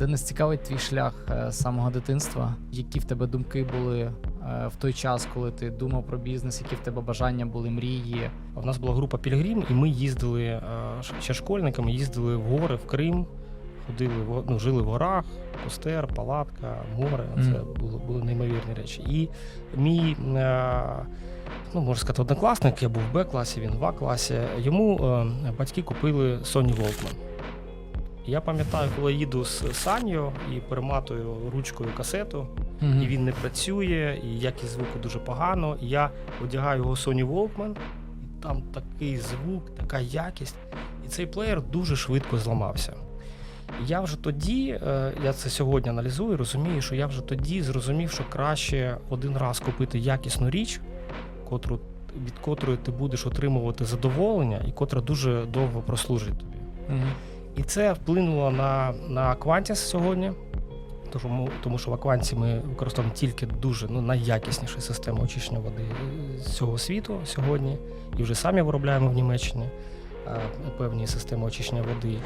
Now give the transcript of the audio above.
Денис, цікавий твій шлях е, з самого дитинства. Які в тебе думки були е, в той час, коли ти думав про бізнес, які в тебе бажання були, мрії? У нас була група Пілігрім, і ми їздили е, ще школьниками, їздили в гори, в Крим, ходили в, ну, жили в горах, костер, палатка, море. Це Мгм. були, були неймовірні речі. І мій, ну можна сказати, однокласник, я був в Б-класі, він в А-класі. Йому е, батьки купили Sony Walkman. Я пам'ятаю, коли їду з Саню і перематую ручкою касету, і він не працює, і якість звуку дуже погано. І я одягаю його Sony Walkman, і там такий звук, така якість. І цей плеєр дуже швидко зламався. Я вже тоді, е, я це сьогодні аналізую, розумію, що я вже тоді зрозумів, що краще один раз купити якісну річ, котру, від котрої ти будеш отримувати задоволення, і котра дуже довго прослужить тобі. Мгм. І це вплинуло на на Aquantis сьогодні, тому тому що в Aquantis ми використовуємо тільки дуже ну, найякісніші системи очищення води з цього світу сьогодні. І вже самі виробляємо в Німеччині е, певні системи очищення води.